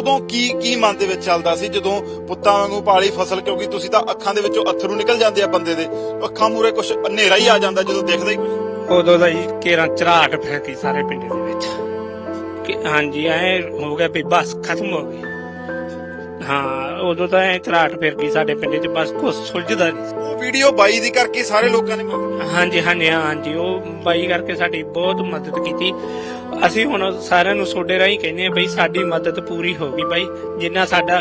ਉਦੋਂ ਕੀ ਕੀ ਮਨ ਦੇ ਵਿੱਚ ਚੱਲਦਾ ਸੀ? ਜਦੋਂ ਪੁੱਤਾਂ ਵਾਂਗੂ ਪਾਲੀ ਫਸਲ, ਕਿਉਂਕਿ ਤੁਸੀਂ ਤਾਂ ਅੱਖਾਂ ਦੇ ਵਿੱਚੋਂ ਅਥਰੂ ਨਿਕਲ ਜਾਂਦੇ ਆ ਬੰਦੇ ਦੇ। ਅੱਖਾਂ ਮੂਰੇ ਕੁਝ ਹਨੇਰਾ ਹੀ ਆ ਜਾਂਦਾ ਜਦੋਂ ਦੇਖਦਾ ਹੀ। ਉਦੋਂ ਦਾ ਹੀ ਕੇਰਾਂ ਝਰਾਟ ਫੈਂਕੀ ਸਾਰੇ ਪਿੰਡ ਦੇ ਵਿੱਚ। ਕਿ ਹਾਂਜੀ, ਐ ਹੋ ਗਿਆ ਵੀ ਬਸ ਖਤਮ ਹੋ ਗਈ। ਹਾਂ ਉਦੋਂ ਤਾਂ ਐ ਝਰਾਟ ਫਿਰ ਗਈ ਸਾਡੇ ਪਿੰਡ 'ਚ ਬਸ ਕੁਛ ਸੁਲਝਦਾ ਨਹੀਂ। ਉਹ ਵੀਡੀਓ ਬਾਈ ਦੀ ਕਰਕੇ ਸਾਰੇ ਲੋਕਾਂ ਨੇ। ਹਾਂਜੀ ਹਾਂਜੀ ਹਾਂਜੀ ਉਹ ਬਾਈ ਕਰਕੇ ਸਾਡੀ ਬਹੁਤ ਮਦਦ ਕੀਤੀ ਅਸੀਂ ਹੁਣ ਸਾਰਿਆਂ ਨੂੰ ਸੋਡੇ ਰਾਹੀਂ ਕਹਿੰਦੇ ਆ ਬਈ ਸਾਡੀ ਮਦਦ ਪੂਰੀ ਹੋ ਗਈ ਬਾਈ ਜਿੰਨਾ ਸਾਡਾ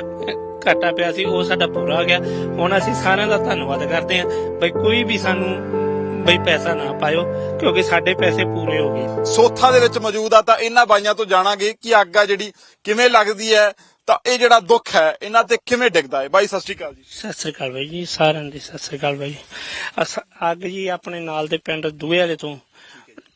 ਘਾਟਾ ਪਿਆ ਸੀ ਉਹ ਸਾਡਾ ਪੂਰਾ ਹੋ ਗਿਆ ਹੁਣ ਅਸੀਂ ਸਾਰਿਆਂ ਦਾ ਧੰਨਵਾਦ ਕਰਦੇ ਆ ਬਈ ਕੋਈ ਵੀ ਸਾਨੂੰ ਬਈ ਪੈਸਾ ਨਾ ਪਾਇਓ ਕਿਉਂਕਿ ਸਾਡੇ ਪੈਸੇ ਪੂਰੇ ਹੋ ਗਏ ਸੋਥਾ ਦੇ ਵਿੱਚ ਮੌਜੂਦ ਆ ਤਾਂ ਇਹਨਾਂ ਬਾਈਆਂ ਤੋਂ ਜਾਣਾਂਗੇ ਕਿ ਅੱਗ ਆ ਜਿਹੜੀ ਕਿਵੇਂ ਲੱਗਦੀ ਹੈ ਤਾਂ ਇਹ ਜਿਹੜਾ ਦੁੱਖ ਹੈ, ਇਹਨਾਂ ਤੇ ਕਿਵੇਂ ਡਿੱਗਦਾ ਹੈ? ਬਾਈ, ਸਤਿ ਸ਼੍ਰੀ ਅਕਾਲ ਜੀ। ਸਤਿ ਸ੍ਰੀ ਅਕਾਲ ਬਾਈ ਜੀ, ਸਾਰਿਆਂ ਦੀ ਸਤਿ ਸ੍ਰੀ ਅਕਾਲ ਬਾਈ। ਅਸ- ਅੱਗ ਜੀ ਆਪਣੇ ਨਾਲ ਦੇ ਪਿੰਡ ਦੂਏ ਵਾਲੇ ਤੋਂ,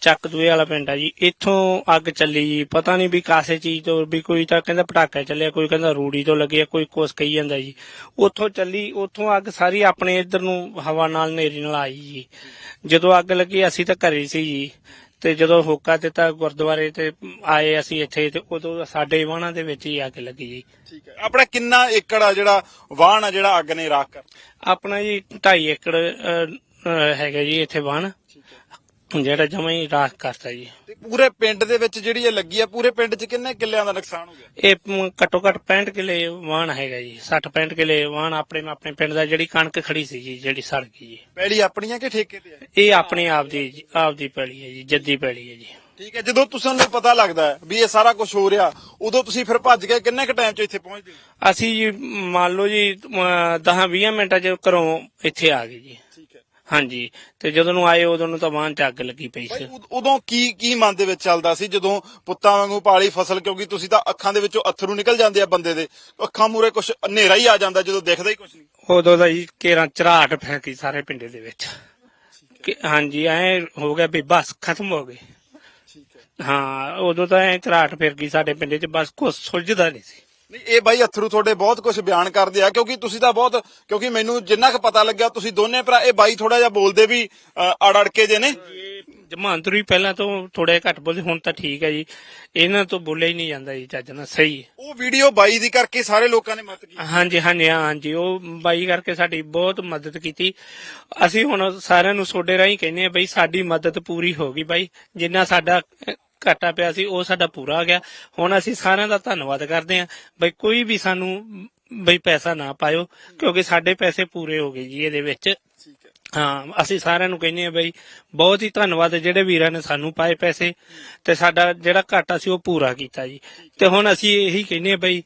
ਚੱਕ ਦੂਏ ਵਾਲਾ ਪਿੰਡ ਆ ਜੀ। ਇੱਥੋਂ ਅੱਗ ਚੱਲੀ ਜੀ, ਪਤਾ ਨਹੀਂ ਵੀ ਕਾਸੇ ਚੀਜ਼ ਤੋਂ, ਵੀ ਕੋਈ ਤਾਂ ਕਹਿੰਦਾ ਪਟਾਕਾ ਚੱਲਿਆ, ਕੋਈ ਕਹਿੰਦਾ ਰੂੜੀ ਤੋਂ ਲੱਗਿਆ, ਕੋਈ ਕੁਛ ਕਹੀ ਜਾਂਦਾ ਜੀ। ਉੱਥੋਂ ਚੱਲੀ, ਉੱਥੋਂ ਅੱਗ ਸਾਰੀ ਆਪਣੇ ਇੱਧਰ ਨੂੰ ਹਵਾ ਨਾਲ ਨੇਰੀ ਨਾਲ ਆਈ ਜੀ। ਜਦੋਂ ਅੱਗ ਲੱਗੀ, ਅਸੀਂ ਤਾਂ ਘਰੇ ਸੀ ਜੀ। ਤੇ ਜਦੋਂ ਹੋਕਾ ਦਿੱਤਾ ਗੁਰਦੁਆਰੇ ਤੇ ਆਏ ਅਸੀਂ ਇੱਥੇ ਤੇ ਉਦੋਂ ਸਾਡੇ ਵਾਹਣਾਂ ਦੇ ਵਿੱਚ ਹੀ ਅੱਗ ਲੱਗੀ ਜੀ। ਠੀਕ ਹੈ। ਆਪਣਾ ਕਿੰਨਾ ਏਕੜ ਆ ਜਿਹੜਾ ਵਾਹਣ ਆ ਜਿਹੜਾ ਅੱਗ ਨੇ ਰਾਖ ਕਰ ਆਪਣਾ ਜੀ 2.5 ਏਕੜ ਅਹ, ਅਹ, ਹੈਗਾ ਜੀ ਇੱਥੇ ਵਣ ਜਿਹੜਾ ਜਮਾ ਹੀ ਰਾਖ ਕਰਤਾ ਜੀ। ਤੇ ਪੂਰੇ ਪਿੰਡ ਦੇ ਵਿੱਚ ਜਿਹੜੀ ਇਹ ਲੱਗੀ ਆ ਪੂਰੇ ਪਿੰਡ 'ਚ ਕਿੰਨੇ ਕਿੱਲਿਆਂ ਦਾ ਨੁਕਸਾਨ ਹੋ ਗਿਆ? ਇਹ ਮ, ਘੱਟੋ ਘੱਟ 65 ਕਿਲੇ ਵਾਣ ਹੈਗਾ ਜੀ 60 65 ਕਿਲੇ ਵਾਣ ਆਪਣੇ ਆਪਣੇ ਪਿੰਡ ਦਾ ਜਿਹੜੀ ਕਣਕ ਖੜੀ ਸੀ ਜੀ ਜਿਹੜੀ ਸੜ ਗਈ ਜੀ। ਪੈਲੀ ਆਪਣੀਆਂ ਕਿ ਠੇਕੇ ਤੇ ਇਹ ਆਪਣੇ ਆਪ ਦੀ ਆਪ ਦੀ ਪੈਲੀ ਹੈ ਜੀ ਜੱਦੀ ਪੈਲੀ ਹੈ ਜੀ। ਠੀਕ ਹੈ ਜਦੋਂ ਤੁਹਾਨੂੰ ਪਤਾ ਲੱਗਦਾ ਹੈ ਵੀ ਇਹ ਸਾਰਾ ਕੁਝ ਹੋ ਰਿਹਾ ਉਦੋਂ ਤੁਸੀਂ ਫਿਰ ਭੱਜ ਕੇ ਕਿੰਨੇ ਕ ਟਾਈਮ 'ਚ ਇੱਥੇ ਪਹੁੰਚਦੇ ਹੋ? ਅਸੀਂ ਜੀ ਮੰਨ ਲਓ ਜੀ 10 20 ਮਿੰਟਾਂ ਚ ਘਰੋਂ ਇੱਥੇ ਆ ਗਏ ਜੀ। ਹਾਂਜੀ। ਤੇ ਜਦੋਂ ਨੂੰ ਆਏ ਉਦੋਂ ਨੂੰ ਤਾਂ ਵਾਹਨ ਚ ਅੱਗ ਲੱਗੀ ਪਈ ਸੀ। ਉਦ- ਉਦੋਂ ਕੀ ਕੀ ਮਨ ਦੇ ਵਿੱਚ ਚੱਲਦਾ ਸੀ? ਜਦੋਂ ਪੁੱਤਾਂ ਵਾਂਗੂ ਪਾਲੀ ਫਸਲ ਕਿਉਂਕਿ ਤੁਸੀਂ ਤਾਂ ਅੱਖਾਂ ਦੇ ਵਿੱਚੋਂ ਅਥਰੂ ਨਿਕਲ ਜਾਂਦੇ ਆ ਬੰਦੇ ਦੇ। ਅੱਖਾਂ ਮੂਰੇ ਕੁਝ ਹਨੇਰਾ ਹੀ ਆ ਜਾਂਦਾ ਜਦੋਂ ਦੇਖਦਾ ਹੀ ਕੁਝ ਨਹੀਂ। ਉਦੋਂ ਦਾ ਜੀ ਕੇਰਾਂ ਝਰਾਟ ਫੈਂਕੀ ਸਾਰੇ ਪਿੰਡ ਦੇ ਵਿੱਚ। ਕਿ ਹਾਂਜੀ ਐ ਹੋ ਗਿਆ ਵੀ ਬਸ ਖਤਮ ਹੋ ਗਏ। ਠੀਕ ਹੈ। ਹਾਂ ਉਦੋਂ ਤਾਂ ਐ ਝਰਾਟ ਫਿਰ ਗਈ ਸਾਡੇ ਪਿੰਡ 'ਚ ਬਸ ਕੁਛ ਸੁਲਝਦਾ ਨਹੀਂ ਸੀ। ਨਹੀਂ ਇਹ ਬਾਈ ਅਥਰੂ ਤੁਹਾਡੇ ਬਹੁਤ ਕੁਝ ਬਿਆਨ ਕਰਦੇ ਆ ਕਿਉਂਕਿ ਤੁਸੀਂ ਤਾਂ ਬਹੁਤ ਕਿਉਂਕਿ ਮੈਨੂੰ ਜਿੰਨਾ ਕੁ ਪਤਾ ਲੱਗਿਆ ਤੁਸੀਂ ਦੋਨੇ ਭਰਾ ਇਹ ਬਾਈ ਥੋੜਾ ਜਿਹਾ ਬੋਲਦੇ ਵੀ ਅੜ ਅੜ ਕੇ ਜੇ ਨੇ। ਜਮਾਂਤਰੀ ਪਹਿਲਾਂ ਤੋਂ ਥੋੜੇ ਘੱਟ ਬੋਲਦੇ ਹੁਣ ਤਾਂ ਠੀਕ ਹੈ ਜੀ। ਇਹਨਾਂ ਤੋਂ ਬੋਲਿਆ ਹੀ ਨਹੀਂ ਜਾਂਦਾ ਜੀ ਚੱਜ ਨਾਲ ਸਹੀ ਉਹ ਵੀਡੀਓ ਬਾਈ ਦੀ ਕਰਕੇ ਸਾਰੇ ਲੋਕਾਂ ਨੇ ਮਦਦ ਕੀਤੀ। ਹਾਂਜੀ ਹਾਂਜੀ ਹਾਂਜੀ ਉਹ ਬਾਈ ਕਰਕੇ ਸਾਡੀ ਬਹੁਤ ਮਦਦ ਕੀਤੀ। ਅਸੀਂ ਹੁਣ ਸਾਰਿਆਂ ਨੂੰ ਸੋਡੇ ਰਾਹੀਂ ਕਹਿੰਦੇ ਆ ਬਈ ਸਾਡੀ ਮਦਦ ਪੂਰੀ ਹੋ ਗਈ ਬਾਈ। ਜਿੰਨਾ ਸਾਡਾ ਘਾਟਾ ਪਿਆ ਸੀ ਉਹ ਸਾਡਾ ਪੂਰਾ ਹੋ ਗਿਆ। ਹੁਣ ਅਸੀਂ ਸਾਰਿਆਂ ਦਾ ਧੰਨਵਾਦ ਕਰਦੇ ਆ ਬਈ ਕੋਈ ਵੀ ਸਾਨੂੰ ਬਈ ਪੈਸਾ ਨਾ ਪਾਇਓ ਕਿਉਂਕਿ ਸਾਡੇ ਪੈਸੇ ਪੂਰੇ ਹੋ ਗਏ ਜੀ ਇਹਦੇ ਵਿੱਚ। ਹੈ। ਹਾਂ ਅਸੀਂ ਸਾਰਿਆਂ ਨੂੰ ਕਹਿੰਦੇ ਆ ਬਈ ਬਹੁਤ ਹੀ ਧੰਨਵਾਦ ਜਿਹੜੇ ਵੀਰਾਂ ਨੇ ਸਾਨੂੰ ਪਾਏ ਪੈਸੇ ਤੇ ਸਾਡਾ ਜਿਹੜਾ ਘਾਟਾ ਸੀ ਉਹ ਪੂਰਾ ਕੀਤਾ ਜੀ। ਤੇ ਹੁਣ ਅਸੀਂ ਇਹੀ ਕਹਿੰਦੇ ਆ ਬਈ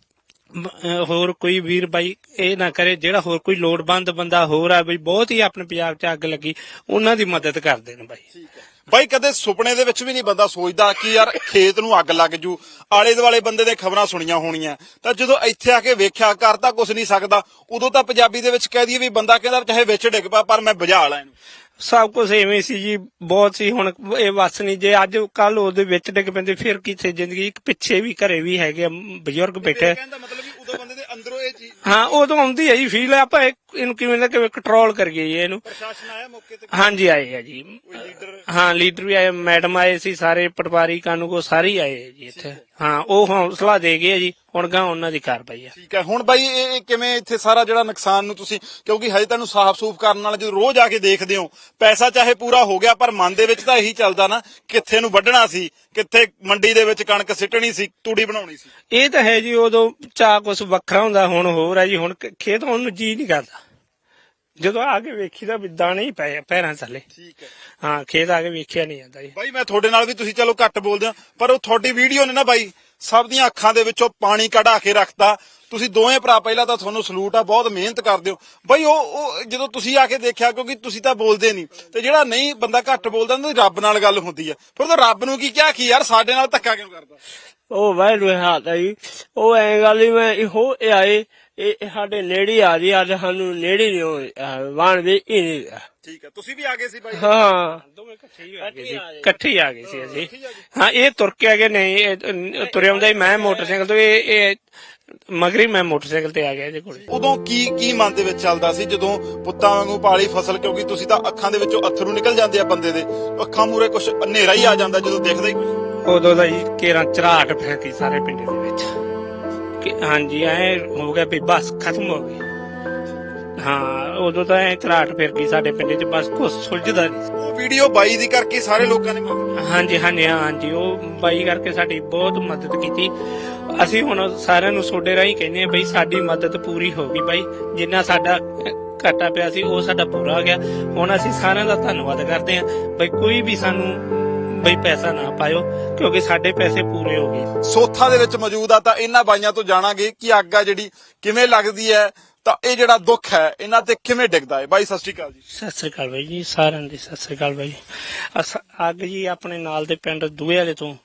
ਹੋਰ ਕੋਈ ਵੀਰ ਬਾਈ ਇਹ ਨਾ ਕਰੇ, ਜਿਹੜਾ ਹੋਰ ਕੋਈ ਲੋੜਵੰਦ ਬੰਦਾ ਹੋਰ ਆ ਬਈ ਬਹੁਤ ਹੀ ਆਪਣੇ ਪੰਜਾਬ 'ਚ ਅੱਗ ਲੱਗੀ, ਉਹਨਾਂ ਦੀ ਮਦਦ ਕਰ ਦੇਣ ਬਾਈ। ਬਾਈ ਕਦੇ ਸੁਪਨੇ ਦੇ ਵਿੱਚ ਵੀ ਨਹੀਂ ਬੰਦਾ ਸੋਚਦਾ ਕਿ ਯਾਰ ਖੇਤ ਨੂੰ ਅੱਗ ਲੱਗ ਜੂ, ਆਲੇ ਦੁਆਲੇ ਬੰਦੇ ਦੇ ਖਬਰਾਂ ਸੁਣੀਆਂ ਹੋਣੀਆਂ। ਤਾਂ ਜਦੋਂ ਇੱਥੇ ਆ ਕੇ ਵੇਖਿਆ ਕਰ ਤਾਂ ਕੁਝ ਨਹੀਂ ਸਕਦਾ, ਉਦੋਂ ਤਾਂ ਪੰਜਾਬੀ ਦੇ ਵਿੱਚ ਕਹਿ ਦਈਏ ਵੀ ਬੰਦਾ ਕਹਿੰਦਾ ਚਾਹੇ ਵਿੱਚ ਡਿੱਗ ਪਾ, ਪਰ ਮੈਂ ਬੁਝਾ ਲਾਂ ਇਹਨੂੰ। ਸਭ ਕੁਝ ਐਵੇਂ ਸੀ ਜੀ ਬਹੁਤ ਸੀ ਹੁਣ ਇਹ ਵਸ ਨਹੀਂ ਜੇ ਅੱਜ ਕੱਲ ਉਹਦੇ ਵਿੱਚ ਡਿੱਗ ਪੈਂਦੇ ਫਿਰ ਕਿੱਥੇ ਜ਼ਿੰਦਗੀ ਇੱਕ ਪਿੱਛੇ ਵੀ ਘਰੇ ਵੀ ਹੈਗੇ ਆ, ਬਜ਼ੁਰਗ ਬੈਠੇ। ਕਹਿੰਦਾ ਮਤਲਬ ਵੀ ਉਦੋਂ ਬੰਦੇ ਦੇ ਅੰਦਰੋਂ ਇਹ ਚੀਜ਼ ਹਾਂ ਉਦੋਂ ਆਉਂਦੀ ਹੈ ਜੀ ਫੀਲ ਆਪਾਂ ਇਹ- ਇਹਨੂੰ ਕਿਵੇਂ ਨਾ ਕਿਵੇਂ ਕੰਟਰੋਲ ਕਰੀਏ ਜੀ ਇਹਨੂੰ। ਪ੍ਰਸ਼ਾਸਨ ਆਇਆ ਮੌਕੇ ਤੇ? ਹਾਂਜੀ ਆਏ ਆ ਜੀ। ਲੀਡਰ ਹਾਂ ਲੀਡਰ ਵੀ ਆਏ ਮੈਡਮ ਆਏ ਸੀ ਸਾਰੇ ਪਟਵਾਰੀ ਕਾਨੂੰਗੋ ਸਾਰੇ ਹੀ ਆਏ ਆ ਜੀ ਇੱਥੇ। ਹਾਂ ਉਹ ਹੌਸਲਾ ਦੇ ਗਏ ਆ ਜੀ। ਹੁਣ ਗਾ ਉਹਨਾਂ ਦੀ ਕਾਰਵਾਈ ਆ। ਠੀਕ ਹੈ ਹੁਣ ਬਾਈ ਇਹ ਇਹ ਕਿਵੇਂ ਇੱਥੇ ਸਾਰਾ ਜਿਹੜਾ ਨੁਕਸਾਨ ਨੂੰ ਤੁਸੀਂ ਕਿਉਂਕਿ ਹਜੇ ਤੁਹਾਨੂੰ ਸਾਫ਼-ਸੂਫ ਕਰਨ ਨਾਲ ਜਦੋਂ ਰੋਜ਼ ਆ ਕੇ ਦੇਖਦੇ ਹੋ ਪੈਸਾ ਚਾਹੇ ਪੂਰਾ ਹੋ ਗਿਆ ਪਰ ਮਨ ਦੇ ਵਿੱਚ ਤਾਂ ਇਹੀ ਚੱਲਦਾ ਨਾ ਕਿੱਥੇ ਨੂੰ ਵੱਢਣਾ ਸੀ ਕਿੱਥੇ ਮੰਡੀ ਦੇ ਵਿੱਚ ਕਣਕ ਸਿੱਟਣੀ ਸੀ ਤੂੜੀ ਬਣਾਉਣੀ ਸੀ। ਇਹ ਤਾਂ ਹੈ ਜੀ ਉਦੋਂ ਚਾਹ ਕੁਛ ਵੱਖਰਾ ਹੁੰਦਾ ਹੁਣ ਹੋਰ ਹੈ ਜੀ ਹੁਣ ਖ- ਖੇਤ ਹੁਣ ਨੂੰ ਜੀ ਨਹੀਂ ਕਰਦਾ। ਜਦੋਂ ਆ ਕੇ ਵੇਖੀਦਾ ਵੀ ਦਾਣੇ ਹੀ ਪਏ ਆ ਪੈਰਾਂ ਥੱਲੇ। ਠੀਕ ਹੈ। ਹਾਂ ਖੇਤ ਆ ਕੇ ਵੇਖਿਆ ਨਹੀਂ ਜਾਂਦਾ ਜੀ। ਬਾਈ ਮੈਂ ਤੁਹਾਡੇ ਨਾਲ ਵੀ ਤੁਸੀਂ ਚਲੋ ਘੱਟ ਬੋਲਦੇ ਹੋ ਪਰ ਉਹ ਤੁਹਾਡੀ ਵੀਡੀਓ ਨੇ ਨਾ ਬਾਈ ਸਭ ਦੀਆਂ ਅੱਖਾਂ ਦੇ ਵਿੱਚੋਂ ਪਾਣੀ ਕਢਾ ਕੇ ਰੱਖਤਾ। ਤੁਸੀਂ ਦੋਵੇਂ ਭਰਾ ਪਹਿਲਾਂ ਤਾਂ ਤੁਹਾਨੂੰ ਸਲੂਟ ਆ, ਬਹੁਤ ਮਿਹਨਤ ਕਰਦੇ ਹੋ। ਬਾਈ ਉਹ ਉਹ ਜਦੋਂ ਤੁਸੀਂ ਆ ਕੇ ਦੇਖਿਆ, ਕਿਉਂਕਿ ਤੁਸੀਂ ਤਾਂ ਬੋਲਦੇ ਨਹੀਂ। ਤੇ ਜਿਹੜਾ ਨਹੀਂ ਬੰਦਾ ਘੱਟ ਬੋਲਦਾ ਉਹਦੀ ਰੱਬ ਨਾਲ ਗੱਲ ਹੁੰਦੀ ਆ। ਫਿਰ ਉਹ ਰੱਬ ਨੂੰ ਕੀ ਕਿਹਾ ਕੀ ਯਾਰ ਸਾਡੇ ਨਾਲ ਧੱਕਾ ਕਿਉਂ ਕਰਦਾ? ਉਹ ਵਾਹਿਗੁਰੂ ਹਾਤ ਆਈ ਉਹ ਐ ਗੱਲ ਹੀ ਮੈਂ, ਇਹੋ, ਇਹ ਆਏ, ਇਹ ਸਾਡੇ ਨੇੜੇ ਆ ਜੀ, ਅੱਜ ਸਾਨੂੰ ਨੇੜੇ ਨਹੀਂ ਵਾਣ ਵੀ ਹੀ ਨਹੀਂ ਠੀਕ ਹੈ ਤੁਸੀਂ ਵੀ ਆ ਗਏ ਸੀ ਬਾਈ? ਹਾਂ। ਦੋਵੇਂ ਇਕੱਠੇ ਹੀ ਆ ਗਏ। ਸੀ ਇਕੱਠੇ ਹੀ ਆ ਗਏ ਸੀ ਅਸੀਂ। ਹਾਂ ਇਹ ਤੁਰ ਕੇ ਆ ਗਏ ਨਹੀਂ ਇਹ ਤੁਰੇ ਆਉਂਦਾ ਹੀ ਮੈਂ ਮੋਟਰਸਾਈਕਲ ਤੋਂ ਇਹ ਇਹ ਮਗਰੀ ਮੈਂ ਮੋਟਰਸਾਈਕਲ ਤੇ ਆ ਗਿਆ ਇਹਦੇ ਕੋਲੇ। ਉਦੋਂ ਕੀ ਕੀ ਮਨ ਦੇ ਵਿੱਚ ਚੱਲਦਾ ਸੀ? ਜਦੋਂ ਪੁੱਤਾਂ ਵਾਂਗੂ ਪਾਲੀ ਫਸਲ ਕਿਉਂਕਿ ਤੁਸੀਂ ਤਾਂ ਅੱਖਾਂ ਦੇ ਵਿੱਚੋਂ ਅਥਰੂ ਨਿਕਲ ਜਾਂਦੇ ਆ ਬੰਦੇ ਦੇ। ਅੱਖਾਂ ਮੂਰੇ ਕੁਝ ਹਨੇਰਾ ਹੀ ਆ ਜਾਂਦਾ ਜਦੋਂ ਦੇਖਦਾ ਹੀ। ਉਦੋਂ ਦਾ ਜੀ ਕੇਰਾਂ ਝਰਾਟ ਫੈਂਕੀ ਸਾਰੇ ਪਿੰਡ ਦੇ ਵਿੱਚ। ਕਿ ਹਾਂਜੀ ਐ ਹੋ ਗਿਆ ਵੀ ਬਸ ਖਤਮ ਹੋ ਗਈ। ਹਾਂ ਉਦੋਂ ਤਾਂ ਐ ਘਰਾਟ ਫਿਰ ਗਈ ਸਾਡੇ ਪਿੰਡ 'ਚ ਬਸ ਕੁਛ ਸੁਲਝਦਾ ਨਹੀਂ। ਉਹ ਵੀਡੀਓ ਬਾਈ ਦੀ ਕਰਕੇ ਸਾਰੇ ਲੋਕਾਂ ਨੇ। ਹਾਂਜੀ ਹਾਂਜੀ ਹਾਂਜੀ ਉਹ ਬਾਈ ਕਰਕੇ ਸਾਡੀ ਬਹੁਤ ਮਦਦ ਕੀਤੀ ਅਸੀਂ ਹੁਣ ਸਾਰਿਆਂ ਨੂੰ ਤੁਹਾਡੇ ਰਾਹੀਂ ਕਹਿੰਦੇ ਆ ਬਈ ਸਾਡੀ ਮਦਦ ਪੂਰੀ ਹੋ ਗਈ ਬਾਈ ਜਿੰਨਾ ਸਾਡਾ ਘਾਟਾ ਪਿਆ ਸੀ ਉਹ ਸਾਡਾ ਪੂਰਾ ਹੋ ਗਿਆ ਹੁਣ ਅਸੀਂ ਸਾਰਿਆਂ ਦਾ ਧੰਨਵਾਦ ਕਰਦੇ ਆ ਬਈ ਕੋਈ ਵੀ ਸਾਨੂੰ ਬਈ ਪੈਸਾ ਨਾ ਪਾਇਓ ਕਿਉਂਕਿ ਸਾਡੇ ਪੈਸੇ ਪੂਰੇ ਹੋ ਗਏ ਸੋਥਾ ਦੇ ਵਿੱਚ ਮੌਜੂਦ ਆ ਤਾਂ ਇਹਨਾਂ ਬਾਈਆਂ ਤੋਂ ਜਾਣਾਂਗੇ ਕਿ ਅੱਗ ਆ ਜਿਹੜੀ ਕਿਵੇਂ ਲੱਗਦੀ ਹੈ ਤਾਂ ਇਹ ਜਿਹੜਾ ਦੁੱਖ ਹੈ, ਇਹਨਾਂ ਤੇ ਕਿਵੇਂ ਡਿੱਗਦਾ ਹੈ? ਬਾਈ, ਸਤਿ ਸ਼੍ਰੀ ਅਕਾਲ ਜੀ। ਸਤਿ ਸ੍ਰੀ ਅਕਾਲ ਬਾਈ ਜੀ, ਸਾਰਿਆਂ ਦੀ ਸਤਿ ਸ੍ਰੀ ਅਕਾਲ ਬਾਈ ਅਸ- ਅੱਗ ਜੀ ਆਪਣੇ ਨਾਲ ਦੇ ਪਿੰਡ ਦੂਏ ਵਾਲੇ ਤੋਂ,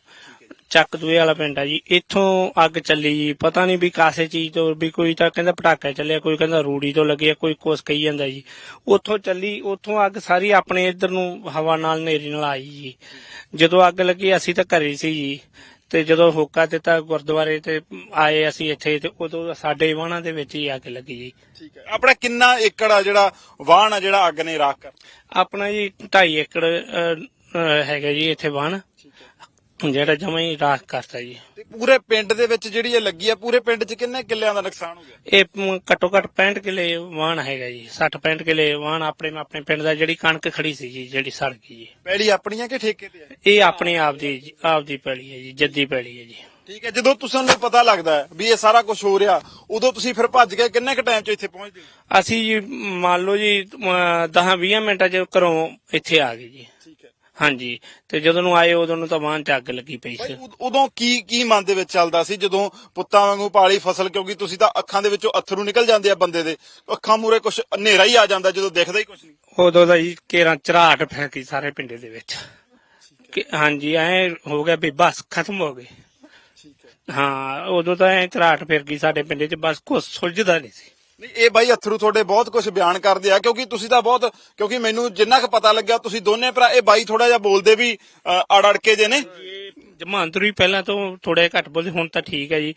ਚੱਕ ਦੂਏ ਵਾਲਾ ਪਿੰਡ ਆ ਜੀ। ਇੱਥੋਂ ਅੱਗ ਚੱਲੀ ਜੀ, ਪਤਾ ਨਹੀਂ ਵੀ ਕਾਸੇ ਚੀਜ਼ ਤੋਂ, ਵੀ ਕੋਈ ਤਾਂ ਕਹਿੰਦਾ ਪਟਾਕਾ ਚੱਲਿਆ, ਕੋਈ ਕਹਿੰਦਾ ਰੂੜੀ ਤੋਂ ਲੱਗਿਆ, ਕੋਈ ਕੁਛ ਕਹੀ ਜਾਂਦਾ ਜੀ। ਉੱਥੋਂ ਚੱਲੀ, ਉੱਥੋਂ ਅੱਗ ਸਾਰੀ ਆਪਣੇ ਇੱਧਰ ਨੂੰ ਹਵਾ ਨਾਲ ਨੇਰੀ ਨਾਲ ਆਈ ਜੀ। ਜਦੋਂ ਅੱਗ ਲੱਗੀ, ਅਸੀਂ ਤਾਂ ਘਰੇ ਸੀ ਜੀ। ਤੇ ਜਦੋਂ ਹੋਕਾ ਦਿੱਤਾ ਗੁਰਦੁਆਰੇ ਤੇ ਆਏ ਅਸੀਂ ਇੱਥੇ ਤੇ ਉਦੋਂ ਸਾਡੇ ਵਾਹਣਾਂ ਦੇ ਵਿੱਚ ਹੀ ਅੱਗ ਲੱਗੀ ਜੀ। ਠੀਕ ਹੈ। ਆਪਣਾ ਕਿੰਨਾ ਏਕੜ ਆ ਜਿਹੜਾ ਵਾਹਣ ਆ ਜਿਹੜਾ ਅੱਗ ਨੇ ਰਾਖ ਕਰ ਆਪਣਾ ਜੀ 2.5 ਏਕੜ ਅਹ, ਹੈਗਾ ਜੀ ਇੱਥੇ ਵਣ ਜਿਹੜਾ ਜਮਾ ਹੀ ਰਾਖ ਕਰਤਾ ਜੀ। ਤੇ ਪੂਰੇ ਪਿੰਡ ਦੇ ਵਿੱਚ ਜਿਹੜੀ ਇਹ ਲੱਗੀ ਆ ਪੂਰੇ ਪਿੰਡ 'ਚ ਕਿੰਨੇ ਕਿੱਲਿਆਂ ਦਾ ਨੁਕਸਾਨ ਹੋ ਗਿਆ? ਇਹ ਮ, ਘੱਟੋ ਘੱਟ 65 ਕਿਲੇ ਵਾਣ ਹੈਗਾ ਜੀ 60 65 ਕਿਲੇ ਵਾਣ ਆਪਣੇ ਆਪਣੇ ਪਿੰਡ ਦਾ ਜਿਹੜੀ ਕਣਕ ਖੜੀ ਸੀ ਜੀ ਜਿਹੜੀ ਸੜ ਗਈ ਜੀ। ਪੈਲੀ ਆਪਣੀਆਂ ਕਿ ਠੇਕੇ ਤੇ ਇਹ ਆਪਣੀ ਆਪ ਦੀ ਆਪ ਦੀ ਪੈਲੀ ਹੈ ਜੀ ਜੱਦੀ ਪੈਲੀ ਹੈ ਜੀ। ਠੀਕ ਹੈ ਜਦੋਂ ਤੁਹਾਨੂੰ ਪਤਾ ਲੱਗਦਾ ਹੈ ਵੀ ਇਹ ਸਾਰਾ ਕੁਝ ਹੋ ਰਿਹਾ ਉਦੋਂ ਤੁਸੀਂ ਫਿਰ ਭੱਜ ਕੇ ਕਿੰਨੇ ਕ ਟਾਈਮ 'ਚ ਇੱਥੇ ਪਹੁੰਚਦੇ ਹੋ? ਅਸੀਂ ਜੀ ਮੰਨ ਲਓ ਜੀ 10 20 ਮਿੰਟਾਂ ਚ ਘਰੋਂ ਇੱਥੇ ਆ ਗਏ ਜੀ। ਹਾਂਜੀ। ਤੇ ਜਦੋਂ ਨੂੰ ਆਏ ਉਦੋਂ ਨੂੰ ਤਾਂ ਵਾਹਨ ਚ ਅੱਗ ਲੱਗੀ ਪਈ ਸੀ। ਉਦ- ਉਦੋਂ ਕੀ ਕੀ ਮਨ ਦੇ ਵਿੱਚ ਚੱਲਦਾ ਸੀ? ਜਦੋਂ ਪੁੱਤਾਂ ਵਾਂਗੂ ਪਾਲੀ ਫਸਲ ਕਿਉਂਕਿ ਤੁਸੀਂ ਤਾਂ ਅੱਖਾਂ ਦੇ ਵਿੱਚੋਂ ਅਥਰੂ ਨਿਕਲ ਜਾਂਦੇ ਆ ਬੰਦੇ ਦੇ। ਅੱਖਾਂ ਮੂਰੇ ਕੁਝ ਹਨੇਰਾ ਹੀ ਆ ਜਾਂਦਾ ਜਦੋਂ ਦਿਖਦਾ ਹੀ ਕੁਝ ਨਹੀਂ। ਉਦੋਂ ਦਾ ਜੀ ਕੇਰਾਂ ਝਰਾਟ ਫੈਂਕੀ ਸਾਰੇ ਪਿੰਡੇ ਦੇ ਵਿੱਚ। ਕਿ ਹਾਂਜੀ ਐ ਹੋ ਗਿਆ ਵੀ ਬਸ ਖਤਮ ਹੋ ਗਏ। ਠੀਕ ਹੈ। ਹਾਂ ਉਦੋਂ ਤਾਂ ਐ ਝਰਾਟ ਫਿਰ ਗਈ ਸਾਡੇ ਪਿੰਡੇ 'ਚ ਬਸ ਕੁਛ ਸੁਲਝਦਾ ਨਹੀਂ ਸੀ। ਨਹੀਂ ਇਹ ਬਾਈ ਅਥਰੂ ਤੁਹਾਡੇ ਬਹੁਤ ਕੁਝ ਬਿਆਨ ਕਰਦੇ ਆ ਕਿਉਂਕਿ ਤੁਸੀਂ ਤਾਂ ਬਹੁਤ ਕਿਉਂਕਿ ਮੈਨੂੰ ਜਿੰਨਾ ਕੁ ਪਤਾ ਲੱਗਿਆ ਤੁਸੀਂ ਦੋਨੇ ਭਰਾ ਇਹ ਬਾਈ ਥੋੜਾ ਜਿਹਾ ਬੋਲਦੇ ਵੀ ਅੜ ਅੜ ਕੇ ਜੇ ਨੇ। ਜਮਾਂਤਰੀ ਪਹਿਲਾਂ ਤੋਂ ਥੋੜੇ ਘੱਟ ਬੋਲਦੇ ਹੁਣ ਤਾਂ ਠੀਕ ਹੈ ਜੀ।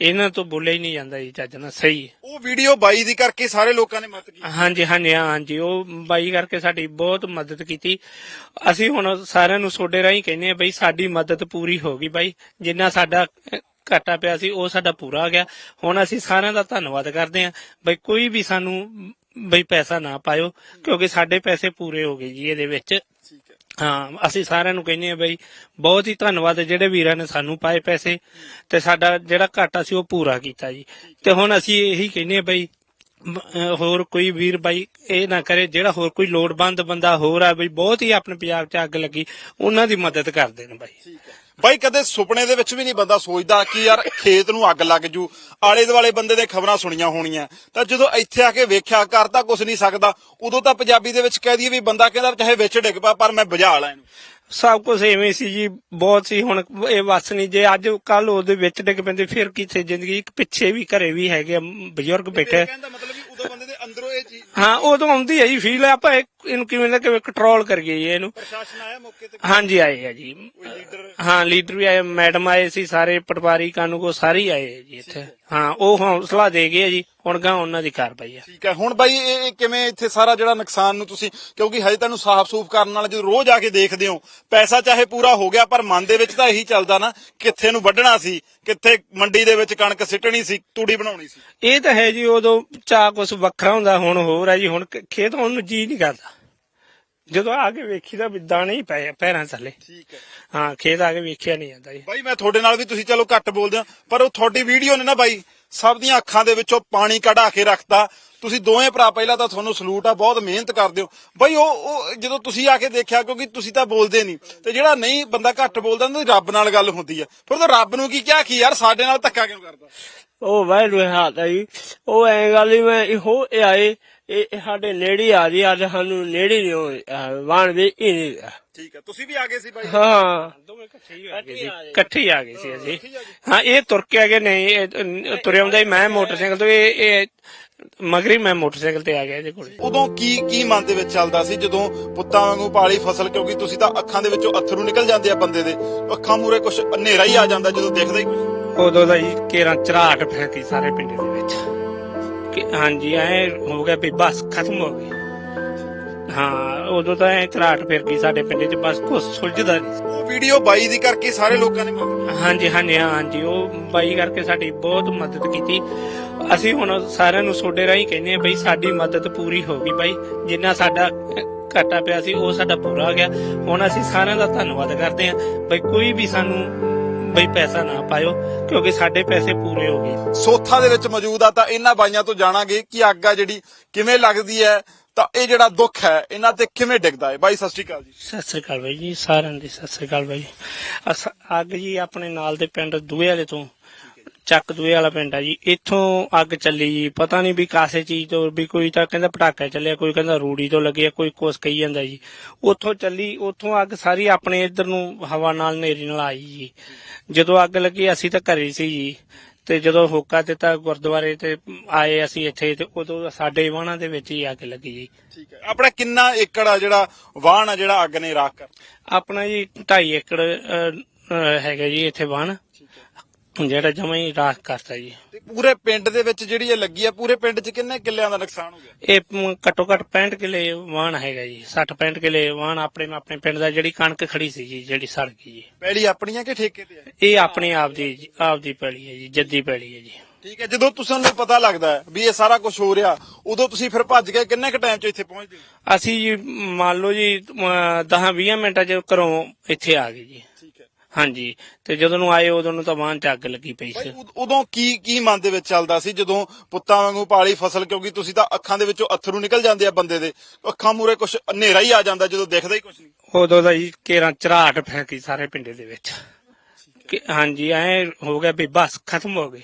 ਇਹਨਾਂ ਤੋਂ ਬੋਲਿਆ ਹੀ ਨਹੀਂ ਜਾਂਦਾ ਜੀ ਚੱਜ ਨਾਲ ਸਹੀ। ਉਹ ਵੀਡੀਓ ਬਾਈ ਦੀ ਕਰਕੇ ਸਾਰੇ ਲੋਕਾਂ ਨੇ ਮਦਦ ਕੀਤੀ। ਹਾਂਜੀ ਹਾਂਜੀ ਹਾਂਜੀ ਉਹ ਬਾਈ ਕਰਕੇ ਸਾਡੀ ਬਹੁਤ ਮਦਦ ਕੀਤੀ। ਅਸੀਂ ਹੁਣ ਸਾਰਿਆਂ ਨੂੰ ਤੁਹਾਡੇ ਰਾਹੀਂ ਕਹਿੰਦੇ ਆ ਬਈ ਸਾਡੀ ਮਦਦ ਪੂਰੀ ਹੋ ਗਈ ਬਾਈ। ਜਿੰਨਾ ਸਾਡਾ ਘਾਟਾ ਪਿਆ ਸੀ ਉਹ ਸਾਡਾ ਪੂਰਾ ਹੋ ਗਿਆ। ਹੁਣ ਅਸੀਂ ਸਾਰਿਆਂ ਦਾ ਧੰਨਵਾਦ ਕਰਦੇ ਆ ਬਈ ਕੋਈ ਵੀ ਸਾਨੂੰ ਬਈ ਪੈਸਾ ਨਾ ਪਾਇਓ ਕਿਉਂਕਿ ਸਾਡੇ ਪੈਸੇ ਪੂਰੇ ਹੋ ਗਏ ਜੀ ਇਹਦੇ ਵਿੱਚ। ਹੈ। ਹਾਂ ਅਸੀਂ ਸਾਰਿਆਂ ਨੂੰ ਕਹਿੰਦੇ ਆ ਬਈ ਬਹੁਤ ਹੀ ਧੰਨਵਾਦ ਜਿਹੜੇ ਵੀਰਾਂ ਨੇ ਸਾਨੂੰ ਪਾਏ ਪੈਸੇ ਤੇ ਸਾਡਾ ਜਿਹੜਾ ਘਾਟਾ ਸੀ ਉਹ ਪੂਰਾ ਕੀਤਾ ਜੀ। ਤੇ ਹੁਣ ਅਸੀਂ ਇਹੀ ਕਹਿੰਦੇ ਆ ਬਈ ਹੋਰ ਕੋਈ ਵੀਰ ਬਾਈ ਇਹ ਨਾ ਕਰੇ ਜਿਹੜਾ ਹੋਰ ਕੋਈ ਲੋੜਵੰਦ ਬੰਦਾ ਹੋਰ ਆ ਬਈ ਬਹੁਤ ਹੀ ਆਪਣੇ ਪੰਜਾਬ 'ਚ ਅੱਗ ਲੱਗੀ ਉਹਨਾਂ ਦੀ ਮਦਦ ਕਰ ਦੇਣ ਬਾਈ। ਠੀਕ ਹੈ। ਬਾਈ ਕਦੇ ਸੁਪਨੇ ਦੇ ਵਿੱਚ ਵੀ ਨਹੀਂ ਬੰਦਾ ਸੋਚਦਾ ਕਿ ਯਾਰ ਖੇਤ ਨੂੰ ਅੱਗ ਲੱਗ ਜੂ ਆਲੇ ਦੁਆਲੇ ਬੰਦੇ ਦੇ ਖਬਰਾਂ ਸੁਣੀਆਂ ਹੋਣੀਆਂ। ਤਾਂ ਜਦੋਂ ਇੱਥੇ ਆ ਕੇ ਵੇਖਿਆ ਕਰ ਤਾਂ ਕੁਝ ਨਹੀਂ ਸਕਦਾ ਉਦੋਂ ਤਾਂ ਪੰਜਾਬੀ ਦੇ ਵਿੱਚ ਕਹਿ ਦਈਏ ਵੀ ਬੰਦਾ ਕਹਿੰਦਾ ਚਾਹੇ ਵਿੱਚ ਡਿੱਗ ਪਾ ਪਰ ਮੈਂ ਬੁਝਾ ਲਾਂ ਇਹਨੂੰ। ਸਭ ਕੁਝ ਐਵੇਂ ਸੀ ਜੀ ਬਹੁਤ ਸੀ ਹੁਣ ਇਹ ਵਸ ਨਹੀਂ ਜੇ ਅੱਜ ਕੱਲ ਉਹਦੇ ਵਿੱਚ ਡਿੱਗ ਪੈਂਦੇ ਫਿਰ ਕਿੱਥੇ ਜ਼ਿੰਦਗੀ ਇੱਕ ਪਿੱਛੇ ਵੀ ਘਰੇ ਵੀ ਹੈਗੇ ਆ, ਬਜ਼ੁਰਗ ਬੈਠੇ। ਕਹਿੰਦਾ ਮਤਲਬ ਵੀ ਉਦੋਂ ਬੰਦੇ ਦੇ ਅੰਦਰੋਂ ਇਹ ਚੀਜ਼ ਹਾਂ ਉਦੋਂ ਆਉਂਦੀ ਹੈ ਜੀ ਫੀਲ ਆਪਾਂ ਇਹ- ਇਹਨੂੰ ਕਿਵੇਂ ਨਾ ਕਿਵੇਂ ਕੰਟਰੋਲ ਕਰੀਏ ਜੀ ਇਹਨੂੰ। ਪ੍ਰਸ਼ਾਸਨ ਆਇਆ ਮੌਕੇ ਤੇ? ਹਾਂਜੀ ਆਏ ਆ ਜੀ। ਹਾਂ ਲੀਡਰ ਵੀ ਆਏ ਮੈਡਮ ਆਏ ਸੀ ਸਾਰੇ ਪਟਵਾਰੀ ਕਾਨੂੰਗੋ ਸਾਰੇ ਹੀ ਆਏ ਆ ਜੀ ਇੱਥੇ। ਹਾਂ। ਉਹ ਹੌਸਲਾ ਦੇ ਗਏ ਆ ਜੀ ਹੁਣ ਗਾ ਉਹਨਾਂ ਦੀ ਕਾਰਵਾਈ ਆ। ਠੀਕ ਹੈ ਹੁਣ ਬਾਈ ਇਹ ਇਹ ਕਿਵੇਂ ਇੱਥੇ ਸਾਰਾ ਜਿਹੜਾ ਨੁਕਸਾਨ ਨੂੰ ਤੁਸੀਂ ਕਿਉਂਕਿ ਹਜੇ ਤੁਹਾਨੂੰ ਸਾਫ਼-ਸੂਫ ਕਰਨ ਨਾਲ ਜਦੋਂ ਰੋਜ਼ ਆ ਕੇ ਦੇਖਦੇ ਹੋ ਪੈਸਾ ਚਾਹੇ ਪੂਰਾ ਹੋ ਗਿਆ ਪਰ ਮਨ ਦੇ ਵਿੱਚ ਤਾਂ ਇਹੀ ਚੱਲਦਾ ਨਾ ਕਿੱਥੇ ਨੂੰ ਵੱਢਣਾ ਸੀ ਕਿੱਥੇ ਮੰਡੀ ਦੇ ਵਿੱਚ ਕਣਕ ਸਿੱਟਣੀ ਸੀ ਤੂੜੀ ਬਣਾਉਣੀ ਸੀ। ਇਹ ਤਾਂ ਹੈ ਜੀ ਉਦੋਂ ਚਾਹ ਕੁਝ ਵੱਖਰਾ ਹੁੰਦਾ ਹੁਣ ਹੋਰ ਹੈ ਜੀ ਹੁਣ ਖੇਤ ਹੁਣ ਨੂੰ ਜੀ ਨਹੀਂ ਕਰਦਾ। ਜਦੋਂ ਆ ਕੇ ਵੇਖੀਦਾ ਵੀ ਦਾਣੇ ਹੀ ਪਏ ਆ ਪੈਰਾਂ ਥੱਲੇ। ਠੀਕ ਹੈ। ਹਾਂ ਖੇਤ ਆ ਕੇ ਵੇਖਿਆ ਨਹੀਂ ਜਾਂਦਾ ਜੀ। ਬਾਈ ਮੈਂ ਤੁਹਾਡੇ ਨਾਲ ਵੀ ਤੁਸੀਂ ਚਲੋ ਘੱਟ ਬੋਲਦੇ ਹੋ ਪਰ ਉਹ ਤੁਹਾਡੀ ਵੀਡੀਓ ਨੇ ਨਾ ਬਾਈ ਸਭ ਦੀਆਂ ਅੱਖਾਂ ਦੇ ਵਿੱਚੋਂ ਪਾਣੀ ਕਢਾ ਕੇ ਰੱਖਤਾ। ਤੁਸੀਂ ਦੋਵੇਂ ਭਰਾ ਪਹਿਲਾਂ ਤਾਂ ਤੁਹਾਨੂੰ ਸਲੂਟ ਆ ਬਹੁਤ ਮਿਹਨਤ ਕਰਦੇ ਹੋ। ਬਾਈ ਉਹ ਉਹ ਜਦੋਂ ਤੁਸੀਂ ਆ ਕੇ ਦੇਖਿਆ ਕਿਉਂਕਿ ਤੁਸੀਂ ਤਾਂ ਬੋਲਦੇ ਨਹੀਂ ਤੇ ਜਿਹੜਾ ਨਹੀਂ ਬੰਦਾ ਘੱਟ ਬੋਲਦਾ ਉਹਦੀ ਰੱਬ ਨਾਲ ਗੱਲ ਹੁੰਦੀ ਆ। ਫਿਰ ਤਾਂ ਰੱਬ ਨੂੰ ਕੀ ਕਿਹਾ ਕੀ ਯਾਰ ਸਾਡੇ ਨਾਲ ਧੱਕਾ ਕਿਉਂ ਕਰਦਾ? ਉਹ ਵਾਹਿਗੁਰੂ ਹਾਲ ਹੈ ਜੀ। ਉਹ ਐ ਗੱਲ ਹੀ ਮੈਂ ਇਹੋ ਇਹ ਆਏ ਇਹ ਇਹ ਸਾਡੇ ਨੇੜੇ ਆ ਜੀ ਅੱਜ ਸਾਨੂੰ ਨੇੜੇ ਨਹੀਂ ਹੋਏ। ਵਾਣ ਵੀ ਹੀ ਨਹੀਂ। ਠੀਕ ਹੈ ਤੁਸੀਂ ਵੀ ਆ ਗਏ ਸੀ ਬਾਈ ਹਾਂ। ਦੋਵੇਂ ਇਕੱਠੇ ਹੀ ਆ ਗਏ ਸੀ ਇਕੱਠੇ ਹੀ ਆ ਗਏ। ਸੀ ਅਸੀਂ। ਹਾਂ ਇਹ ਤੁਰ ਕੇ ਆ ਗਏ। ਨਹੀਂ ਇਹ ਤੁਰੇ ਆਉਂਦਾ ਹੀ ਮੈਂ ਮੋਟਰਸਾਈਕਲ ਤੋਂ ਇਹ ਇਹ ਮਗਰੀ ਮੈਂ ਮੋਟਰਸਾਈਕਲ ਤੇ ਆ ਗਿਆ ਇਹਦੇ ਕੋਲ। ਉਦੋਂ ਕੀ ਕੀ ਮਨ ਦੇ ਵਿੱਚ ਚੱਲਦਾ ਸੀ? ਜਦੋਂ ਪੁੱਤਾਂ ਵਾਂਗੂ ਪਾਲੀ ਫਸਲ ਕਿਉਂਕਿ ਤੁਸੀਂ ਤਾਂ ਅੱਖਾਂ ਦੇ ਵਿੱਚੋਂ ਅਥਰੂ ਨਿਕਲ ਜਾਂਦੇ ਆ ਬੰਦੇ ਦੇ। ਅੱਖਾਂ ਮੂਰੇ ਕੁਝ ਹਨੇਰਾ ਹੀ ਆ ਜਾਂਦਾ ਜਦੋਂ ਦਿਖਦਾ ਹੀ। ਉਦੋਂ ਦਾ ਜੀ ਕੇਰਾਂ ਝਰਾਟ ਫੈਂਕੀ ਸਾਰੇ ਪਿੰਡ ਦੇ ਵਿੱਚ। ਕਿ ਹਾਂਜੀ ਐ ਹੋ ਗਿਆ ਵੀ ਬਸ ਖਤਮ ਹੋ ਗਈ ਹਾਂ ਉਦੋਂ ਤਾਂ ਐ ਘਰਾਟ ਫਿਰ ਗਈ ਸਾਡੇ ਪਿੰਡ 'ਚ ਬਸ ਕੁਛ ਸੁਲਝਦਾ ਨਹੀਂ। ਉਹ ਵੀਡੀਓ ਬਾਈ ਦੀ ਕਰਕੇ ਸਾਰੇ ਲੋਕਾਂ ਨੇ। ਹਾਂਜੀ ਹਾਂਜੀ ਹਾਂਜੀ ਉਹ ਬਾਈ ਕਰਕੇ ਸਾਡੀ ਬਹੁਤ ਮਦਦ ਕੀਤੀ ਅਸੀਂ ਹੁਣ ਸਾਰਿਆਂ ਨੂੰ ਸੋਡੇ ਰਾਹੀਂ ਕਹਿੰਦੇ ਆ ਬਈ ਸਾਡੀ ਮਦਦ ਪੂਰੀ ਹੋ ਗਈ ਬਾਈ ਜਿੰਨਾ ਸਾਡਾ ਘਾਟਾ ਪਿਆ ਸੀ ਉਹ ਸਾਡਾ ਪੂਰਾ ਹੋ ਗਿਆ ਹੁਣ ਅਸੀਂ ਸਾਰਿਆਂ ਦਾ ਧੰਨਵਾਦ ਕਰਦੇ ਆ ਬਈ ਕੋਈ ਵੀ ਸਾਨੂੰ ਬਈ ਪੈਸਾ ਨਾ ਪਾਇਓ ਕਿਉਂਕਿ ਸਾਡੇ ਪੈਸੇ ਪੂਰੇ ਹੋ ਗਏ। ਸੋਥਾ ਦੇ ਵਿੱਚ ਮੌਜੂਦ ਆ ਤਾਂ ਇਹਨਾਂ ਬਾਈਆਂ ਤੋਂ ਜਾਣਾਂਗੇ ਕਿ ਅੱਗ ਆ ਜਿਹੜੀ ਕਿਵੇਂ ਲੱਗਦੀ ਹੈ ਤਾਂ ਇਹ ਜਿਹੜਾ ਦੁੱਖ ਹੈ ਇਹਨਾਂ ਤੇ ਕਿਵੇਂ ਡਿੱਗਦਾ ਹੈ। ਬਾਈ ਸਤਿ ਸ਼੍ਰੀ ਅਕਾਲ ਜੀ। ਸਤਿ ਸ੍ਰੀ ਅਕਾਲ ਬਾਈ ਜੀ ਸਾਰਿਆਂ ਦੀ ਸਤਿ ਸ੍ਰੀ ਅਕਾਲ ਬਾਈ ਅੱਗ ਜੀ ਆਪਣੇ ਨਾਲ ਦੇ ਪਿੰਡ ਦੂਏ ਵਾਲੇ ਤੋਂ ਚੱਕ ਦੂਏ ਵਾਲਾ ਪਿੰਡ ਆ ਜੀ। ਇੱਥੋਂ ਅੱਗ ਚੱਲੀ ਜੀ। ਪਤਾ ਨਹੀਂ ਵੀ ਕਾਸੇ ਚੀਜ਼ ਤੋਂ ਵੀ ਕੋਈ ਤਾਂ ਕਹਿੰਦਾ ਪਟਾਕਾ ਚੱਲਿਆ ਕੋਈ ਕਹਿੰਦਾ ਰੂੜੀ ਤੋਂ ਲੱਗਿਆ ਕੋਈ ਕੁਛ ਕਹੀ ਜਾਂਦਾ ਜੀ। ਉੱਥੋਂ ਚੱਲੀ ਉੱਥੋਂ ਅੱਗ ਸਾਰੀ ਆਪਣੇ ਇੱਧਰ ਨੂੰ ਹਵਾ ਨਾਲ ਨੇਰੀ ਨਾਲ ਆਈ ਜੀ। ਜਦੋਂ ਅੱਗ ਲੱਗੀ ਅਸੀਂ ਤਾਂ ਘਰੇ ਸੀ ਜੀ। ਤੇ ਜਦੋਂ ਹੋਕਾ ਦਿੱਤਾ ਗੁਰਦੁਆਰੇ ਤੇ ਆਏ ਅਸੀਂ ਇੱਥੇ ਤੇ ਉਦੋਂ ਸਾਡੇ ਵਾਹਣਾਂ ਦੇ ਵਿੱਚ ਹੀ ਅੱਗ ਲੱਗੀ ਜੀ। ਠੀਕ ਹੈ। ਆਪਣਾ ਕਿੰਨਾ ਏਕੜ ਆ ਜਿਹੜਾ ਵਾਹਣ ਆ ਜਿਹੜਾ ਅੱਗ ਨੇ ਰਾਖ ਕਰ ਆਪਣਾ ਜੀ 2.5 ਏਕੜ ਹੈਗਾ ਜੀ ਇੱਥੇ ਵਣ ਜਿਹੜਾ ਜਮਾ ਹੀ ਰਾਖ ਕਰਤਾ ਜੀ। ਤੇ ਪੂਰੇ ਪਿੰਡ ਦੇ ਵਿੱਚ ਜਿਹੜੀ ਇਹ ਲੱਗੀ ਆ ਪੂਰੇ ਪਿੰਡ 'ਚ ਕਿੰਨੇ ਕਿੱਲਿਆਂ ਦਾ ਨੁਕਸਾਨ ਹੋ ਗਿਆ? ਇਹ ਮ, ਘੱਟੋ ਘੱਟ 65 ਕਿਲੇ ਵਾਣ ਹੈਗਾ ਜੀ 60 65 ਕਿਲੇ ਵਾਣ ਆਪਣੇ ਆਪਣੇ ਪਿੰਡ ਦਾ ਜਿਹੜੀ ਕਣਕ ਖੜੀ ਸੀ ਜੀ ਜਿਹੜੀ ਸੜ ਗਈ ਜੀ। ਪੈਲੀ ਆਪਣੀਆਂ ਕਿ ਠੇਕੇ ਤੇ ਇਹ ਆਪਣੀ ਆਪ ਦੀ ਆਪ ਦੀ ਪੈਲੀ ਹੈ ਜੀ ਜੱਦੀ ਪੈਲੀ ਹੈ ਜੀ। ਠੀਕ ਹੈ ਜਦੋਂ ਤੁਹਾਨੂੰ ਪਤਾ ਲੱਗਦਾ ਹੈ ਵੀ ਇਹ ਸਾਰਾ ਕੁਝ ਹੋ ਰਿਹਾ ਉਦੋਂ ਤੁਸੀਂ ਫਿਰ ਭੱਜ ਕੇ ਕਿੰਨੇ ਕ ਟਾਈਮ 'ਚ ਇੱਥੇ ਪਹੁੰਚਦੇ ਹੋ? ਅਸੀਂ ਜੀ ਮੰਨ ਲਓ ਜੀ 10 20 ਮਿੰਟਾਂ ਚ ਘਰੋਂ ਇੱਥੇ ਆ ਗਏ ਜੀ। ਹਾਂਜੀ। ਤੇ ਜਦੋਂ ਨੂੰ ਆਏ ਉਦੋਂ ਨੂੰ ਤਾਂ ਵਾਹਨ ਅੱਗ ਲੱਗੀ ਪਈ ਸੀ। ਉਦ- ਉਦੋਂ ਕੀ ਕੀ ਮਨ ਦੇ ਵਿੱਚ ਚੱਲਦਾ ਸੀ? ਜਦੋਂ ਪੁੱਤਾਂ ਵਾਂਗੂ ਪਾਲੀ ਫਸਲ ਕਿਉਂਕਿ ਤੁਸੀਂ ਤਾਂ ਅੱਖਾਂ ਦੇ ਵਿੱਚੋਂ ਅਥਰੂ ਨਿਕਲ ਜਾਂਦੇ ਆ ਬੰਦੇ ਦੇ। ਅੱਖਾਂ ਮੂਰੇ ਕੁਝ ਹਨੇਰਾ ਹੀ ਆ ਜਾਂਦਾ ਜਦੋਂ ਦਿਖਦਾ ਹੀ ਕੁਝ ਨਹੀਂ। ਉਦੋਂ ਦਾ ਜੀ ਕੇਰਾਂ ਝਰਾਟ ਫੈਂਕੀ ਸਾਰੇ ਪਿੰਡੇ ਦੇ ਵਿੱਚ। ਕਿ ਹਾਂਜੀ ਐ ਹੋ ਗਿਆ ਵੀ ਬਸ ਖਤਮ ਹੋ ਗਏ।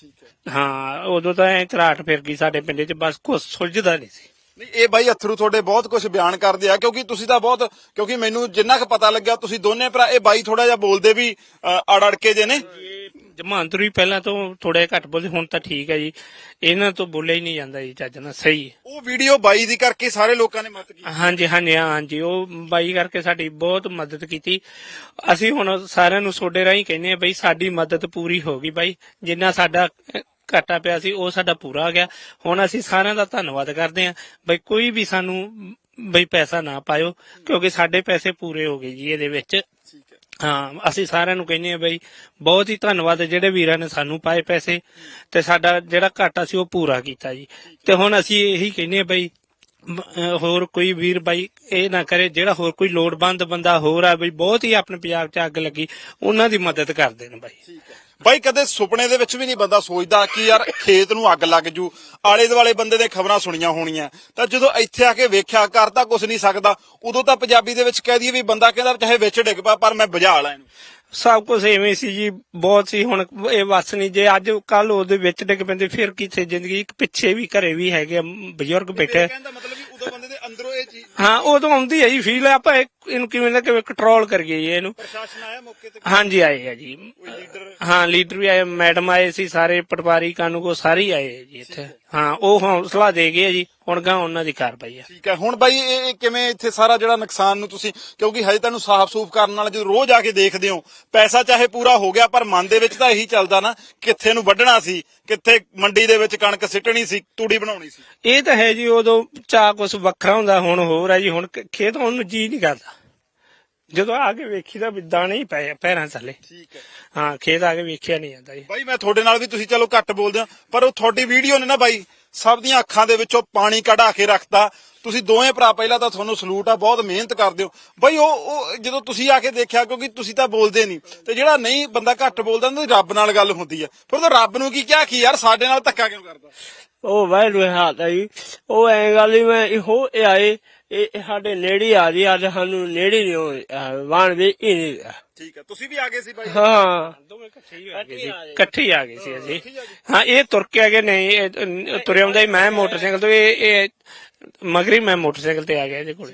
ਠੀਕ ਹੈ। ਹਾਂ ਉਦੋਂ ਤਾਂ ਐ ਝਰਾਟ ਫਿਰ ਗਈ ਸਾਡੇ ਪਿੰਡੇ 'ਚ ਬਸ ਕੁਛ ਸੁਲਝਦਾ ਨਹੀਂ ਸੀ। ਨਹੀਂ ਇਹ ਬਾਈ ਅਥਰੂ ਤੁਹਾਡੇ ਬਹੁਤ ਕੁਝ ਬਿਆਨ ਕਰਦੇ ਆ ਕਿਉਂਕਿ ਤੁਸੀਂ ਤਾਂ ਬਹੁਤ ਕਿਉਂਕਿ ਮੈਨੂੰ ਜਿੰਨਾ ਕੁ ਪਤਾ ਲੱਗਿਆ ਤੁਸੀਂ ਦੋਨੇ ਭਰਾ ਇਹ ਬਾਈ ਥੋੜਾ ਜਿਹਾ ਬੋਲਦੇ ਵੀ ਅੜ ਅੜ ਕੇ ਜੇ ਨੇ। ਜਮਾਂਤਰੀ ਪਹਿਲਾਂ ਤੋਂ ਥੋੜੇ ਘੱਟ ਬੋਲਦੇ ਹੁਣ ਤਾਂ ਠੀਕ ਹੈ ਜੀ। ਇਹਨਾਂ ਤੋਂ ਬੋਲਿਆ ਹੀ ਨਹੀਂ ਜਾਂਦਾ ਜੀ ਚੱਜ ਨਾਲ ਸਹੀ ਉਹ ਵੀਡੀਓ ਬਾਈ ਦੀ ਕਰਕੇ ਸਾਰੇ ਲੋਕਾਂ ਨੇ ਮਦਦ ਕੀਤੀ। ਹਾਂਜੀ ਹਾਂਜੀ ਹਾਂਜੀ ਉਹ ਬਾਈ ਕਰਕੇ ਸਾਡੀ ਬਹੁਤ ਮਦਦ ਕੀਤੀ। ਅਸੀਂ ਹੁਣ ਸਾਰਿਆਂ ਨੂੰ ਸੋਡੇ ਰਾਹੀਂ ਕਹਿੰਦੇ ਆ ਬਈ ਸਾਡੀ ਮਦਦ ਪੂਰੀ ਹੋ ਗਈ ਬਾਈ। ਜਿੰਨਾ ਸਾਡਾ ਘਾਟਾ ਪਿਆ ਸੀ ਉਹ ਸਾਡਾ ਪੂਰਾ ਹੋ ਗਿਆ। ਹੁਣ ਅਸੀਂ ਸਾਰਿਆਂ ਦਾ ਧੰਨਵਾਦ ਕਰਦੇ ਆ ਬਈ ਕੋਈ ਵੀ ਸਾਨੂੰ ਬਈ ਪੈਸਾ ਨਾ ਪਾਇਓ ਕਿਉਂਕਿ ਸਾਡੇ ਪੈਸੇ ਪੂਰੇ ਹੋ ਗਏ ਜੀ ਇਹਦੇ ਵਿੱਚ। ਹੈ। ਹਾਂ ਅਸੀਂ ਸਾਰਿਆਂ ਨੂੰ ਕਹਿੰਦੇ ਆ ਬਈ ਬਹੁਤ ਹੀ ਧੰਨਵਾਦ ਜਿਹੜੇ ਵੀਰਾਂ ਨੇ ਸਾਨੂੰ ਪਾਏ ਪੈਸੇ ਤੇ ਸਾਡਾ ਜਿਹੜਾ ਘਾਟਾ ਸੀ ਉਹ ਪੂਰਾ ਕੀਤਾ ਜੀ। ਤੇ ਹੁਣ ਅਸੀਂ ਇਹੀ ਕਹਿੰਦੇ ਆ ਬਈ ਹੋਰ ਕੋਈ ਵੀਰ ਬਾਈ ਇਹ ਨਾ ਕਰੇ ਜਿਹੜਾ ਹੋਰ ਕੋਈ ਲੋੜਵੰਦ ਬੰਦਾ ਹੋਰ ਆ ਬਈ ਬਹੁਤ ਹੀ ਆਪਣੇ ਪੰਜਾਬ 'ਚ ਅੱਗ ਲੱਗੀ ਉਹਨਾਂ ਦੀ ਮਦਦ ਕਰ ਦੇਣ ਬਾਈ। ਠੀਕ ਹੈ। ਬਾਈ ਕਦੇ ਸੁਪਨੇ ਦੇ ਵਿੱਚ ਵੀ ਨਹੀਂ ਬੰਦਾ ਸੋਚਦਾ ਕਿ ਯਾਰ ਖੇਤ ਨੂੰ ਅੱਗ ਲੱਗ ਜੂ ਆਲੇ ਦੁਆਲੇ ਬੰਦੇ ਦੇ ਖਬਰਾਂ ਸੁਣੀਆਂ ਹੋਣੀਆਂ। ਤਾਂ ਜਦੋਂ ਇੱਥੇ ਆ ਕੇ ਵੇਖਿਆ ਕਰ ਤਾਂ ਕੁਝ ਨਹੀਂ ਸਕਦਾ ਉਦੋਂ ਤਾਂ ਪੰਜਾਬੀ ਦੇ ਵਿੱਚ ਕਹਿ ਦਈਏ ਵੀ ਬੰਦਾ ਕਹਿੰਦਾ ਚਾਹੇ ਵਿੱਚ ਡਿੱਗ ਪਾ ਪਰ ਮੈਂ ਬੁਝਾ ਲਾਂ ਇਹਨੂੰ। ਸਭ ਕੁਝ ਐਵੇਂ ਸੀ ਜੀ ਬਹੁਤ ਸੀ ਹੁਣ ਇਹ ਵਸ ਨਹੀਂ ਜੇ ਅੱਜ ਕੱਲ ਉਹਦੇ ਵਿੱਚ ਡਿੱਗ ਪੈਂਦੇ ਫਿਰ ਕਿੱਥੇ ਜ਼ਿੰਦਗੀ ਇੱਕ ਪਿੱਛੇ ਵੀ ਘਰੇ ਵੀ ਹੈਗੇ ਬਜ਼ੁਰਗ ਬੈਠੇ। ਕਹਿੰਦਾ ਮਤਲਬ ਵੀ ਉਦੋਂ ਬੰਦੇ ਦੇ ਅੰਦਰੋਂ ਇਹ ਚੀਜ਼ ਹਾਂ ਉਦੋਂ ਆਉਂਦੀ ਹੈ ਜੀ ਫੀਲ ਆਪਾਂ ਇਹਨੂੰ ਕਿਵੇਂ ਨਾ ਕਿਵੇਂ ਕੰਟਰੋਲ ਕਰੀਏ ਜੀ ਇਹਨੂੰ। ਪ੍ਰਸ਼ਾਸਨ ਆਇਆ ਮੌਕੇ ਤੇ? ਹਾਂਜੀ ਆਏ ਆ ਜੀ। ਲੀਡਰ ਹਾਂ ਲੀਡਰ ਵੀ ਆਏ ਮੈਡਮ ਆਏ ਸੀ ਸਾਰੇ ਪਟਵਾਰੀ ਕਾਨੂੰਗੋ ਸਾਰੇ ਹੀ ਆਏ ਆ ਜੀ ਇੱਥੇ। ਹਾਂ ਉਹ ਹੌਸਲਾ ਦੇ ਗਏ ਆ ਜੀ ਹੁਣ ਗਾ ਉਹਨਾਂ ਦੀ ਕਾਰਵਾਈ ਆ। ਠੀਕ ਹੈ ਹੁਣ ਬਾਈ ਇਹ ਇਹ ਕਿਵੇਂ ਇੱਥੇ ਸਾਰਾ ਜਿਹੜਾ ਨੁਕਸਾਨ ਨੂੰ ਤੁਸੀਂ ਕਿਉਂਕਿ ਹਜੇ ਤੁਹਾਨੂੰ ਸਾਫ਼-ਸੂਫ ਕਰਨ ਨਾਲ ਜਦੋਂ ਰੋਜ਼ ਆ ਕੇ ਦੇਖਦੇ ਹੋ ਪੈਸਾ ਚਾਹੇ ਪੂਰਾ ਹੋ ਗਿਆ ਪਰ ਮਨ ਦੇ ਵਿੱਚ ਤਾਂ ਇਹੀ ਚੱਲਦਾ ਨਾ ਕਿੱਥੇ ਨੂੰ ਵੱਢਣਾ ਸੀ ਕਿੱਥੇ ਮੰਡੀ ਦੇ ਵਿੱਚ ਕਣਕ ਸਿੱਟਣੀ ਸੀ ਤੂੜੀ ਬਣਾਉਣੀ ਸੀ। ਇਹ ਤਾਂ ਹੈ ਜੀ ਉਦੋਂ ਚਾਹ ਕੁਝ ਵੱਖਰਾ ਹੁੰਦਾ ਹੁਣ ਹੋਰ ਹੈ ਜੀ ਹੁਣ ਖੇਤ ਹੁਣ ਨੂੰ ਜੀ ਨਹੀਂ ਕਰਦਾ। ਜਦੋਂ ਆ ਕੇ ਵੇਖੀਦਾ ਵੀ ਦਾਣੇ ਹੀ ਪਏ ਆ ਪੈਰਾਂ ਥੱਲੇ। ਠੀਕ ਹੈ। ਹਾਂ ਖੇਤ ਆ ਕੇ ਵੇਖਿਆ ਨਹੀਂ ਜਾਂਦਾ ਜੀ। ਬਾਈ ਮੈਂ ਤੁਹਾਡੇ ਨਾਲ ਵੀ ਤੁਸੀਂ ਚਲੋ ਘੱਟ ਬੋਲਦੇ ਹੋ ਪਰ ਉਹ ਤੁਹਾਡੀ ਵੀਡੀਓ ਨੇ ਨਾ ਬਾਈ ਸਭ ਦੀਆਂ ਅੱਖਾਂ ਦੇ ਵਿੱਚੋਂ ਪਾਣੀ ਕਢਾ ਕੇ ਰੱਖਤਾ। ਤੁਸੀਂ ਦੋਵੇਂ ਭਰਾ ਪਹਿਲਾਂ ਤਾਂ ਤੁਹਾਨੂੰ ਸਲੂਟ ਆ ਬਹੁਤ ਮਿਹਨਤ ਕਰਦੇ ਹੋ। ਬਾਈ ਉਹ ਉਹ ਜਦੋਂ ਤੁਸੀਂ ਆ ਕੇ ਦੇਖਿਆ ਕਿਉਂਕਿ ਤੁਸੀਂ ਤਾਂ ਬੋਲਦੇ ਨਹੀਂ ਤੇ ਜਿਹੜਾ ਨਹੀਂ ਬੰਦਾ ਘੱਟ ਬੋਲਦਾ ਉਹਦੀ ਰੱਬ ਨਾਲ ਗੱਲ ਹੁੰਦੀ ਹੈ ਫਿਰ ਉਹ ਰੱਬ ਨੂੰ ਕੀ ਕਿਹਾ ਕੀ ਯਾਰ ਸਾਡੇ ਨਾਲ ਧੱਕਾ ਕਿਉਂ ਕਰਦਾ? ਉਹ ਵਾਹਿਗੁਰੂ ਹਾਲ ਹੈ ਜੀ। ਉਹ ਐ ਗੱਲ ਹੀ ਮੈਂ ਇਹੋ ਇਹ ਆਏ ਇਹ ਇਹ ਸਾਡੇ ਨੇੜੇ ਆ ਜੀ ਅੱਜ ਸਾਨੂੰ ਨੇੜੇ ਨਹੀਂ ਹੋਏ। ਵਾਣ ਵੀ ਹੀ ਨਹੀਂ। ਠੀਕ ਹੈ ਤੁਸੀਂ ਵੀ ਆ ਗਏ ਸੀ ਬਾਈ ਹਾਂ। ਦੋਵੇਂ ਇਕੱਠੇ ਹੀ ਆ ਗਏ ਜੀ। ਇਕੱਠੇ ਹੀ ਆ ਗਏ ਸੀ ਅਸੀਂ। ਹਾਂ ਇਹ ਤੁਰ ਕੇ ਆ ਗਏ ਨਹੀਂ ਇਹ ਤੁਰੇ ਆਉਂਦਾ ਹੀ ਮੈਂ ਮੋਟਰਸਾਈਕਲ ਤੋਂ ਇਹ ਇਹ ਮਗਰੀ ਮੈਂ ਮੋਟਰਸਾਈਕਲ ਤੇ ਆ ਗਿਆ ਇਹਦੇ ਕੋਲ।